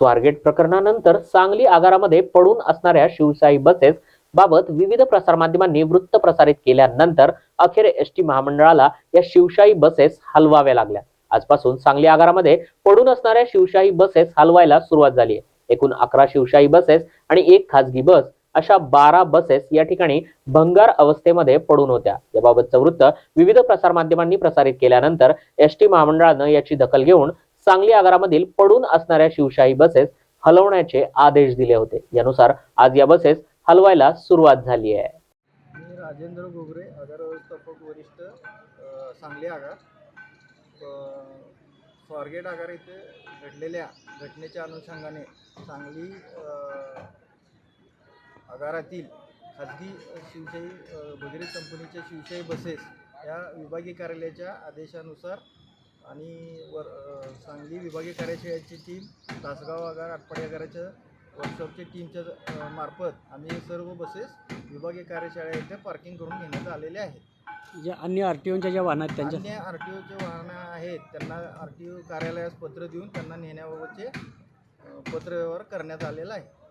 स्वारगेट प्रकरणानंतर सांगली आगारामध्ये पडून असणाऱ्या शिवशाही बसेस बाबत विविध प्रसारमाध्यमांनी वृत्त प्रसारित केल्यानंतर अखेर एस टी महामंडळाला या शिवशाही बसेस हलवाव्या लागल्या. आजपासून सांगली आगारामध्ये पडून असणाऱ्या शिवशाही बसेस हलवायला सुरुवात झाली आहे. एकूण अकरा शिवशाही बसेस आणि एक खासगी बस अशा बारा बसेस या ठिकाणी भंगार अवस्थेमध्ये पडून होत्या. याबाबतचं वृत्त विविध प्रसारमाध्यमांनी प्रसारित केल्यानंतर एस टी महामंडळानं याची दखल घेऊन सांगली आगारामधील पडून असणाऱ्या शिवशाही बसेस हलवण्याचे आदेश दिले होते. यानुसार आज या बसेस हलवायला सुरुवात झाली आहे. राजेंद्र घोगरे आगार व्यवस्थापक वरिष्ठ सांगली आगार. स्वारगेट आगार येथे घडलेल्या घटनेच्या अनुषंगाने सांगली आगारातील खाजगी शिवशाही अ, कंपनीच्या शिवशाही बसेस या विभागीय कार्यालयाच्या आदेशानुसार आणि वर सांगली विभागीय कार्यशाळेची टीम तासगाव आगार आटपाडी आगाराच्या वर्कशॉपच्या टीमच्या मार्फत आम्ही सर्व बसेस विभागीय कार्यशाळा येथे पार्किंग करून घेण्यात आलेले आहेत. ज्या अन्य आर टी ओच्या ज्या वाहन आहेत त्यांच्या? अन्य आर टी ओचे वाहनं आहेत त्यांना आर टी ओ कार्यालयास पत्र देऊन त्यांना नेण्याबाबतचे पत्रव्यवहार करण्यात आलेला आहे.